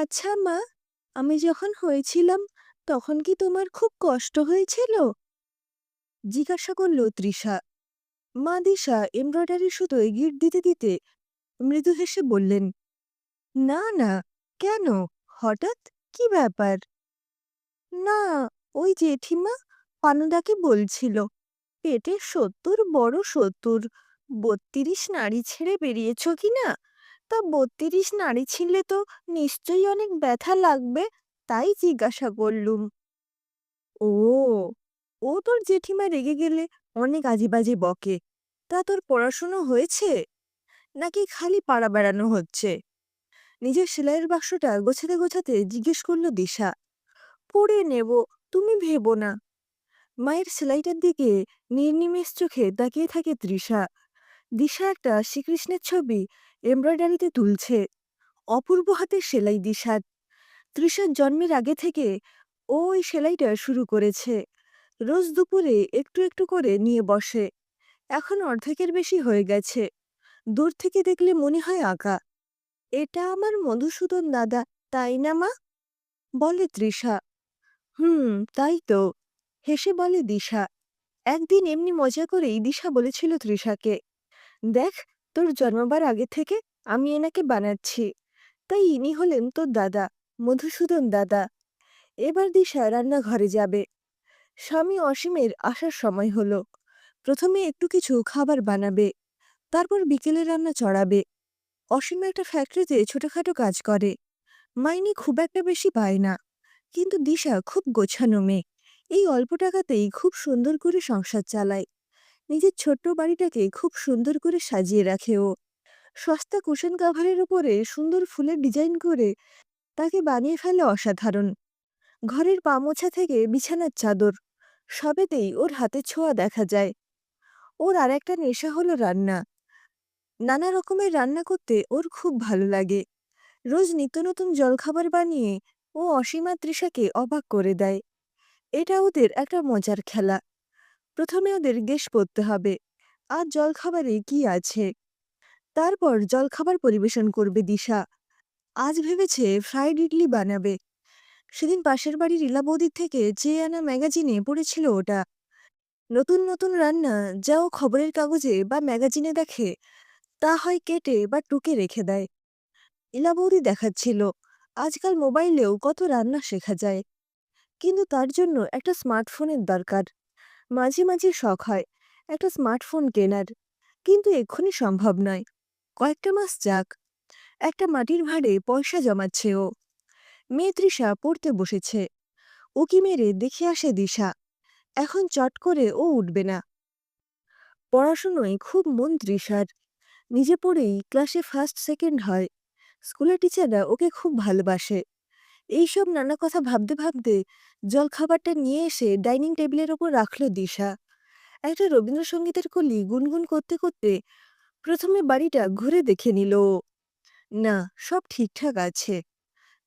আচ্ছা মা, আমি যখন হয়েছিলাম তখন কি তোমার খুব কষ্ট হয়েছিল? জিজ্ঞাসা করল তৃষা। মা দিশা এমব্রয়ডারি সুতোয় গিঁট দিতে দিতে মৃদু হেসে বললেন, না না, কেন? হঠাৎ? কি ব্যাপার? না, ওই জেঠিমা পানুদাকে বলছিল, পেটে সত্তর বড় সত্তর, বত্রিশ নাড়ি ছেড়ে বেরিয়েছ কিনা? তা বত্রিশ নাড়ি ছিঁড়লে তো নিশ্চয়ই অনেক ব্যথা লাগবে, তাই জিজ্ঞাসা করলুম। ও, ও তোর জেঠিমা রেগে গেলে অনেক আজেবাজে বকে। তা তোর পড়াশুনো হয়েছে? নাকি খালি পাড়া বেড়ানো হচ্ছে? নিজের সেলাইয়ের বাক্সটা গোছাতে গোছাতে জিজ্ঞেস করল দিশা। পড়ে নেব, তুমি ভেবো না। মায়ের সেলাইটার দিকে নির্নিমেষ চোখে তাকিয়ে থাকে তৃষা। দিশা একটা শ্রীকৃষ্ণের ছবি এমব্রয়ডারিতে তুলছে। অপূর্ব হাতের সেলাই দিশার। তৃষার জন্মের আগে থেকে ও ওই সেলাইটা শুরু করেছে। রোজ দুপুরে একটু একটু করে নিয়ে বসে। এখন অর্ধেকের বেশি হয়ে গেছে। দূর থেকে দেখলে মনে হয় আঁকা। এটা আমার মধুসূদন দাদা, তাই না মা? বলে তৃষা। হুম, তাই তো। হেসে বলে দিশা। একদিন এমনি মজা করেই দিশা বলেছিল তৃষাকে, দেখ তোর জন্মবার আগে থেকে আমি এনাকে বানাচ্ছি। তাই ইনি হলেন তোর দাদা, মধুসূদন দাদা। এবার দিশা রান্নাঘরে যাবে। স্বামী অসীমের আসার সময় হলো। প্রথমে একটু কিছু খাবার বানাবে। তারপর বিকেলে রান্না চড়াবে। অসীম একটা ফ্যাক্টরিতে ছোটখাটো কাজ করে। মাইনে খুব একটা বেশি পায় না। কিন্তু দিশা খুব গোছানো মেয়ে। এই অল্প টাকাতেই খুব সুন্দর করে সংসার চালায়। নিজের ছোট্ট বাড়িটাকে খুব সুন্দর করে সাজিয়ে রাখে ও। সস্তা কুশন কাভারের উপরে সুন্দর ফুলের ডিজাইন করে তাকে বানিয়ে ফেলে অসাধারণ। ঘরের পা মোছা থেকে বিছানার চাদর, সবেতেই ওর হাতে ছোঁয়া দেখা যায়। ওর আর একটা নেশা হলো রান্না। নানা রকমের রান্না করতে ওর খুব ভালো লাগে। রোজ নিত্য নতুন জলখাবার বানিয়ে ও অসীমা তৃষাকে অবাক করে দেয়। এটা ওদের একটা মজার খেলা। প্রথমে ওদের গেস করতে হবে, আর জলখাবারে কি আছে। তারপর জলখাবার পরিবেশন করবে দিশা। আজ ভেবেছে ফ্রাইড ইডলি বানাবে। সেদিন পাশের বাড়ির লীলা বৌদির থেকে চেয়ে আনা ম্যাগাজিনে পড়েছিল ওটা। নতুন নতুন রান্না যা ও খবরের কাগজে বা ম্যাগাজিনে দেখে তা হয় কেটে বা টুকে রেখে দেয়। ইলা বৌদি দেখাচ্ছিল আজকাল মোবাইলেও কত রান্না শেখা যায়। কিন্তু তার জন্য একটা স্মার্টফোনের দরকার। মাঝে মাঝে শখ হয় একটা স্মার্টফোন কেনার। কিন্তু এক্ষুনি সম্ভব নয়। কয়েকটা মাস যাক। একটা মাটির ভাঁড়ে পয়সা জমাচ্ছে ও। মেয়ে তৃষা পড়তে বসেছে। উকি মেরে দেখে আসে দিশা। এখন চট করে ও উঠবে না। পড়াশুনোয় খুব মন তৃষার। নিজে পড়েই ক্লাসে ফার্স্ট সেকেন্ড হয়। স্কুলের টিচাররা ওকে খুব ভালোবাসে। এইসব নানা কথা ভাবতে ভাবতে জলখাবারটা নিয়ে এসে ডাইনিং টেবিলের ওপর রাখল দিশা। একটা রবীন্দ্রসঙ্গীতের কলি গুনগুন করতে করতে প্রথমে বাড়িটা ঘুরে দেখে নিল না, সব ঠিকঠাক আছে।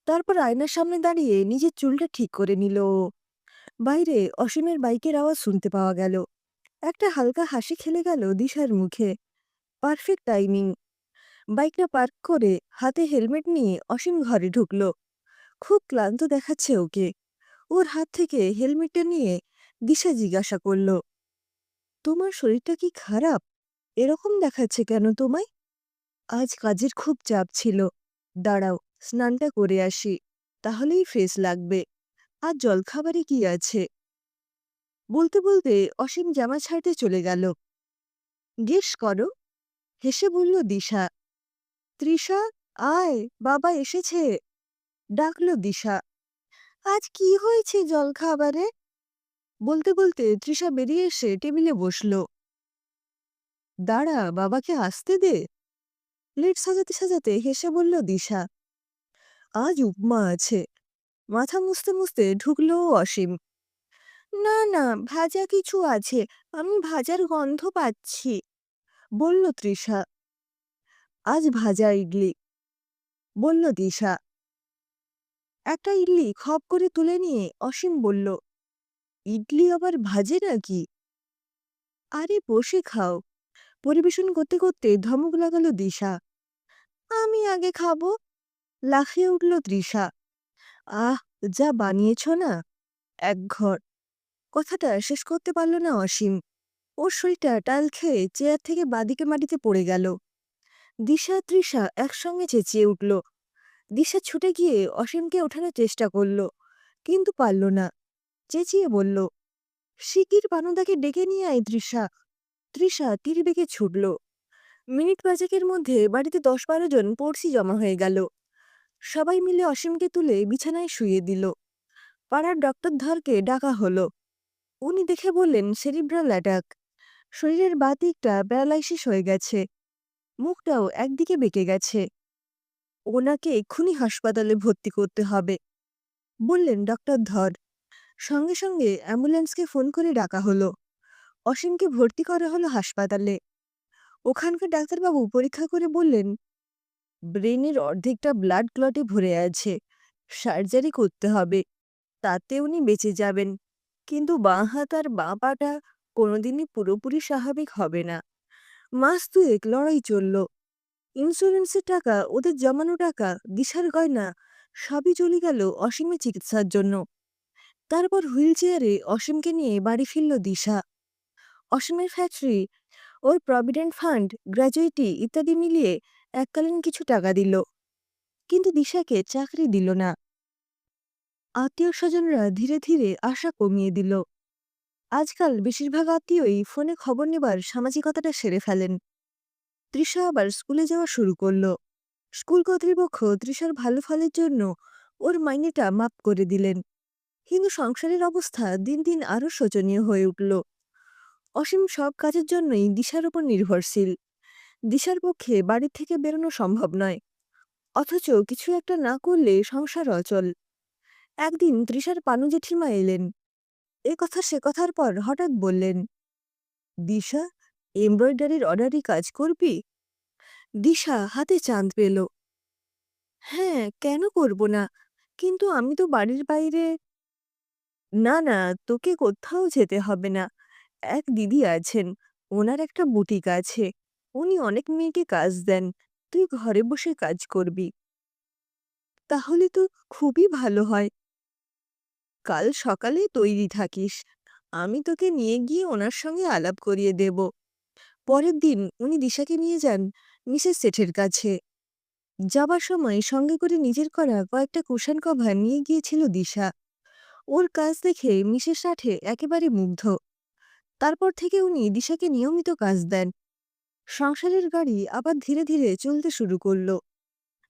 তারপর আয়নার সামনে দাঁড়িয়ে নিজের চুলটা ঠিক করে নিল বাইরে অসীমের বাইকের আওয়াজ শুনতে পাওয়া গেল। একটা হালকা হাসি খেলে গেল দিশার মুখে। Perfect timing. বাইকটা পার্ক করে হাতে হেলমেট নিয়ে অসীম ঘরে ঢুকল। খুব ক্লান্ত দেখাচ্ছে ওকে। ওর হাত থেকে হেলমেটটা নিয়ে দিশা জিজ্ঞাসা করল, তোমার শরীরটা কি খারাপ? এরকম দেখাচ্ছে কেন তোমায়? আজ কাজের খুব চাপ ছিল। দাঁড়াও, স্নানটা করে আসি। তাহলেই ফ্রেশ লাগবে। আর জলখাবারে কি আছে? বলতে বলতে অসীম জামা ছাড়তে চলে গেল। গেস করো। হেসে বলল দিশা। তৃষা, আয়, বাবা এসেছে। ডাকল দিশা। আজ কি হয়েছে জলখাবারে? বলতে বলতে তৃষা বেরিয়ে এসে টেবিলে বসল। দাঁড়া, বাবাকে আসতে দে। প্লেট সাজাতে সাজাতে হেসে বলল দিশা। আজ উপমা আছে। মাথা মুছতে মুছতে ঢুকলো অসীম। না না, ভাজা কিছু আছে। আমি ভাজার গন্ধ পাচ্ছি। বলল তৃষা। আজ ভাজা ইডলি। বলল দিশা। একটা ইডলি খপ করে তুলে নিয়ে অসীম বলল, ইডলি আবার ভাজে নাকি? আরে বসে খাও। পরিবেশন করতে করতে ধমক লাগালো দিশা। আমি আগে খাব। লাফিয়ে উঠল তৃষা আহ যা বানিয়েছ না এক ঘর কথাটা শেষ করতে পারল না অসীম ওর শরীরটা টাল খেয়ে চেয়ার থেকে বাদিকে মাটিতে পড়ে গেল দিশা তৃষা একসঙ্গে চেঁচিয়ে উঠল দিশা ছুটে গিয়ে অসীমকে ওঠানোর চেষ্টা করল, কিন্তু পারল না। চেঁচিয়ে বলল, শিগগির পানুদাকে ডেকে নিয়ে আয়, তৃষা। তৃষা তীর বেগে ছুটল। মিনিট পাঁচেকের মধ্যে বাড়িতে দশ বারো জন পড়শি জমা হয়ে গেল। সবাই মিলে অসীমকে তুলে বিছানায় শুয়ে দিল। পাড়ার ডক্টর ধরকে ডাকা হলো। উনি দেখে বললেন, সেরিব্রাল অ্যাটাক। শরীরের বাঁ দিকটা প্যারালাইসিস হয়ে গেছে। মুখটাও একদিকে বেঁকে গেছে। ওনাকে এক্ষুনি হাসপাতালে ভর্তি করতে হবে। বললেন ডক্টর ধর। সঙ্গে সঙ্গে অ্যাম্বুলেন্সকে ফোন করে ডাকা হলো। অসীমকে ভর্তি করা হলো হাসপাতালে। ওখানকার ডাক্তারবাবু পরীক্ষা করে বললেন, ব্রেনের অর্ধেকটা ব্লাড ক্লটে ভরে আছে, সার্জারি করতে হবে, তাতে উনি বেঁচে যাবেন। কিন্তু বাঁ হাত আর বাঁ পাটা কোনোদিনই পুরোপুরি স্বাভাবিক হবে না। মাস দুয়েক লড়াই চলল। ইন্স্যুরেন্সের টাকা, ওদের জমানো টাকা, দিশার গয়না, সবই চলে গেল অসীমের চিকিৎসার জন্য। তারপর হুইল চেয়ারে অসীমকে নিয়ে বাড়ি ফিরল দিশা। অসীমের ফ্যাক্টরি ওর প্রভিডেন্ট ফান্ড গ্র্যাজুয়েটি ইত্যাদি মিলিয়ে এককালীন কিছু টাকা দিল। কিন্তু দিশাকে চাকরি দিল না। আত্মীয় স্বজনরা ধীরে ধীরে আশা কমিয়ে দিল। আজকাল বেশিরভাগ আত্মীয়ই ফোনে খবর নেবার সামাজিকতাটা সেরে ফেলেন। তৃষা আবার স্কুলে যাওয়া শুরু করল। স্কুল কর্তৃপক্ষ তৃষার ভালো ফলের জন্য ওর মাইনেটা মাপ করে দিলেন। কিন্তু সংসারের অবস্থা দিন দিন আরও শোচনীয় হয়ে উঠল। অসীম সব কাজের জন্যই দিশার ওপর নির্ভরশীল। দিশার পক্ষে বাড়ি থেকে বেরোনো সম্ভব নয়। অথচ কিছু একটা না করলে সংসার অচল। একদিন তৃষার পানু জেঠিমা এলেন। এ কথা সে কথার পর হঠাৎ বললেন, দিশা এমব্রয়ডারির অর্ডারি কাজ করবি? দিশা হাতে চাঁদ পেল। হ্যাঁ কেন করব না? কিন্তু আমি তো বাড়ির বাইরে না না, তোকে কোথাও যেতে হবে না। এক দিদি আছেন, ওনার একটা বুটিক আছে। উনি অনেক মেয়েকে কাজ দেন, তুই ঘরে বসে কাজ করবি। তাহলে তো খুবই ভালো হয়। কাল সকালে তৈরি থাকিস। আমি তোকে নিয়ে গিয়ে ওনার সঙ্গে আলাপ করিয়ে দেব। পরের দিন উনি দিশাকে নিয়ে যান মিসেস সেঠের কাছে। যাবার সময় সঙ্গে করে নিজের করা কয়েকটা কুশন কভার নিয়ে গিয়েছিল দিশা। ওর কাজ দেখে মিসেস সাঠে একেবারে মুগ্ধ। তারপর থেকে উনি দিশাকে নিয়মিত কাজ দেন। সংসারের গাড়ি আবার ধীরে ধীরে চলতে শুরু করল।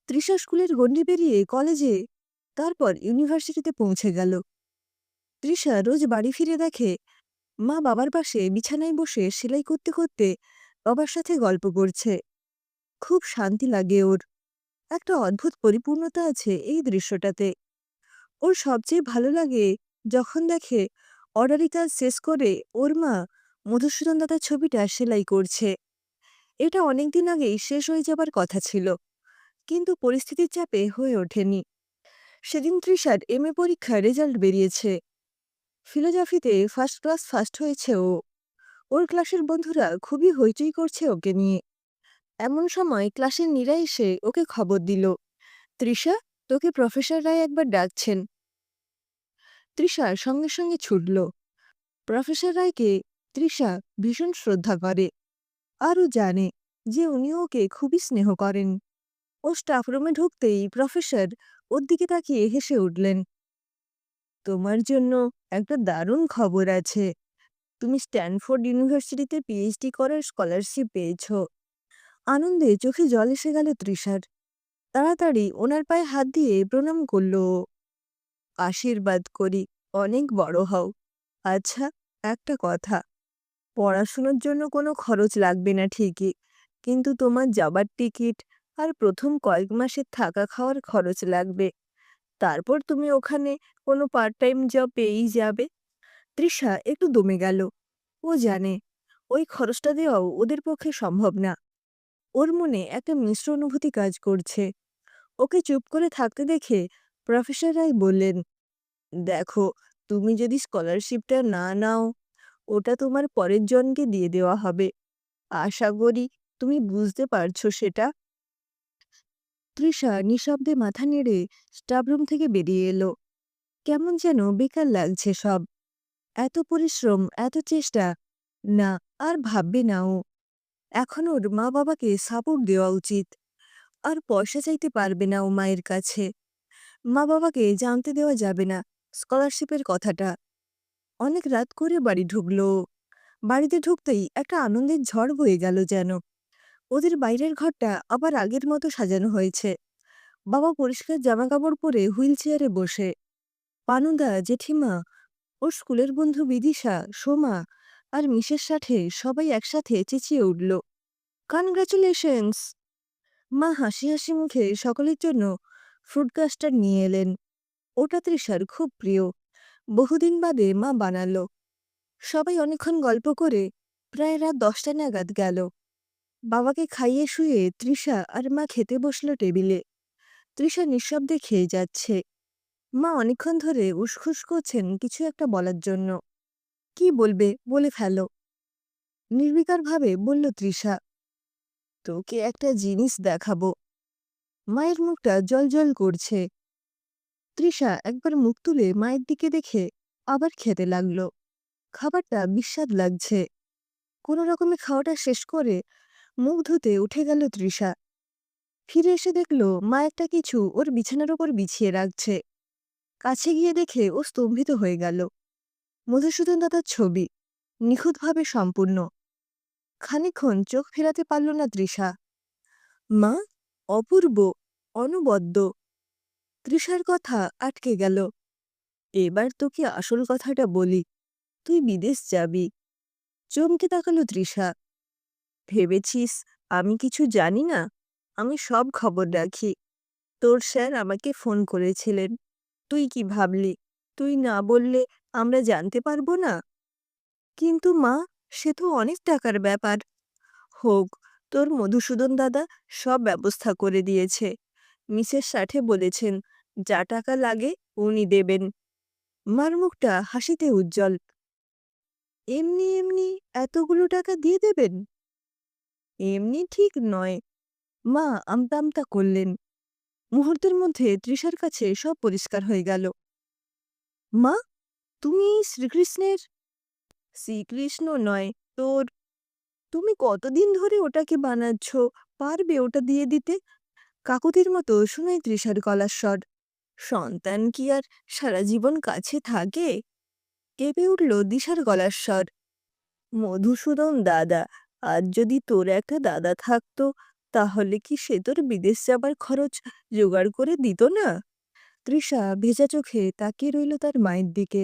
তৃষা স্কুলের গণ্ডি পেরিয়ে কলেজে, তারপর ইউনিভার্সিটিতে পৌঁছে গেল। তৃষা রোজ বাড়ি ফিরে দেখে মা বাবার পাশে বিছানায় বসে সেলাই করতে করতে বাবার সাথে গল্প করছে। খুব শান্তি লাগে ওর। একটা অদ্ভুত পরিপূর্ণতা আছে এই দৃশ্যটাতে। ওর সবচেয়ে ভালো লাগে যখন দেখে অর্ডারি কাজ শেষ করে ওর মা মধুসূদন দাদার ছবিটা সেলাই করছে। এটা অনেকদিন আগেই শেষ হয়ে যাবার কথা ছিল, কিন্তু পরিস্থিতির চাপে হয়ে ওঠেনি। সেদিন তৃষার এম এ পরীক্ষার রেজাল্ট বেরিয়েছে। ফিলোজফিতে ফার্স্ট ক্লাস ফার্স্ট হয়েছে ও ওর ক্লাসের বন্ধুরা খুবই হইচই করছে ওকে নিয়ে। এমন সময় ক্লাসের নীরা এসে ওকে খবর দিল, তৃষা, তোকে প্রফেসর রায় একবার ডাকছেন। তৃষা সঙ্গে সঙ্গে ছুটল। প্রফেসর রায়কে তৃষা ভীষণ শ্রদ্ধা করে, আরও জানে যে উনি ওকে খুবই স্নেহ করেন। ও স্টাফ রুমে ঢুকতেই প্রফেসর ওর দিকে তাকিয়ে হেসে উঠলেন। তোমার জন্য একটা দারুণ খবর আছে। তুমি স্ট্যানফোর্ড ইউনিভার্সিটিতে পিএইচডি করার স্কলারশিপ পেয়েছ। আনন্দে চোখে জল এসে গেল তৃষার। তাড়াতাড়ি ওনার পায়ে হাত দিয়ে প্রণাম করল আশীর্বাদ করি, অনেক বড় হও। আচ্ছা একটা কথা। পড়াশুনোর জন্য কোনো খরচ লাগবে না ঠিকই, কিন্তু তোমার যাবার টিকিট আর প্রথম কয়েক মাসের থাকা খাওয়ার খরচ লাগবে। তারপর তুমি ওখানে কোনো পার্ট টাইম জব পেয়েই যাবে। তৃষা একটু দমে গেল। ও জানে, ওই খরচটা দেওয়াও ওদের পক্ষে সম্ভব না। ওর মনে একটা মিশ্র অনুভূতি কাজ করছে। ওকে চুপ করে থাকতে দেখে প্রফেসর রায় বললেন, দেখো, তুমি যদি স্কলারশিপটা না নাও, ওটা তোমার পরের জনকে দিয়ে দেওয়া হবে। আশা করি তুমি বুঝতে পারছ সেটা। তৃষা নিঃশব্দে মাথা নেড়ে স্টাফরুম থেকে বেরিয়ে এলো। কেমন যেন বেকার লাগছে সব। এত পরিশ্রম, এত চেষ্টা। না, আর ভাববে না ও। এখন ওর মা বাবাকে সাপোর্ট দেওয়া উচিত। আর পয়সা চাইতে পারবে না ও মায়ের কাছে। মা বাবাকে জানতে দেওয়া যাবে না স্কলারশিপের কথাটা। অনেক রাত করে বাড়ি ঢুকলো। বাড়িতে ঢুকতেই একটা আনন্দের ঝড় বয়ে গেল যেন। ওদের বাইরের ঘরটা আবার আগের মতো সাজানো হয়েছে। বাবা পরিষ্কার জামাকাপড় পরে হুইল চেয়ারে বসে। পানুদা, জেঠিমা ওর স্কুলের বন্ধু বিদিশা, সোমা আর মিসের সাথে সবাই একসাথে চেঁচিয়ে উঠল কনগ্রাচুলেশনস মা হাসি হাসি মুখে সকলের জন্য ফ্রুট কাস্টার্ড নিয়ে এলেন। ওটা তৃষার খুব প্রিয়। বহুদিন বাদে মা বানালো। সবাই অনেকক্ষণ গল্প করে প্রায় রাত দশটা নাগাদ গেল। বাবাকে খাইয়ে শুয়ে তৃষা আর মা খেতে বসল টেবিলে। তৃষা নিঃশব্দে খেয়ে যাচ্ছে। মা অনেকক্ষণ ধরে উসখুস করছেন কিছু একটা বলার জন্য। কি বলবে? বলে ফেলো। নির্বিকারভাবে বলল তৃষা, তোকে একটা জিনিস দেখাবো। মায়ের মুখটা জল করছে। তৃষা একবার মুখ তুলে মায়ের দিকে দেখে আবার খেতে লাগল। খাবারটা বিস্বাদ লাগছে। কোনো রকমে খাওয়াটা শেষ করে মুখ ধুতে উঠে গেল তৃষা। ফিরে এসে দেখল মা একটা কিছু ওর বিছানার ওপর বিছিয়ে রাখছে। কাছে গিয়ে দেখে ও স্তম্ভিত হয়ে গেল। মধুসূদন দাদার ছবি, নিখুঁতভাবে সম্পূর্ণ। খানিকক্ষণ চোখ ফেরাতে পারল না তৃষা। মা, অপূর্ব, অনবদ্য। তৃষার কথা আটকে গেল। এবার তোকে আসল কথাটা বলি, তুই বিদেশ যাবি। চমকে তাকালো তৃষা। ভেবেছিস? আমি কিছু জানি না? আমি সব খবর রাখি। তোর স্যার আমাকে ফোন করেছিলেন। তুই কি ভাবলি? তুই না বললে আমরা জানতে পারব না? কিন্তু মা, সে তো অনেক টাকার ব্যাপার। হোক, তোর মধুসূদন দাদা সব ব্যবস্থা করে দিয়েছে। মিসেস ষাঠে বলেছেন, যা টাকা লাগে উনি দেবেন। মার মুখটা হাসিতে উজ্জ্বল। এমনি এমনি এতগুলো টাকা দিয়ে দেবেন? এমনি ঠিক নয়। মা, আমতা আমতা করলেন। মুহূর্তের মধ্যে তৃষার কাছে সব পরিষ্কার হয়ে গেল। মা, তুমি শ্রীকৃষ্ণের শ্রীকৃষ্ণ নয়, তোর তুমি কতদিন ধরে ওটাকে বানাচ্ছ? পারবে ওটা দিয়ে দিতে? কাকুতির মতো শোনায় তৃষার গলার স্বর, সন্তান কি আর সারা জীবন কাছে থাকে? কেঁপে উঠল দিশার গলার স্বর, মধুসূদন দাদা আজ যদি তোর একটা দাদা থাকতো, তাহলে কি সে তোর বিদেশ যাবার খরচ জোগাড় করে দিত না? তৃষা ভেজা চোখে তাকিয়ে রইল তার মায়ের দিকে।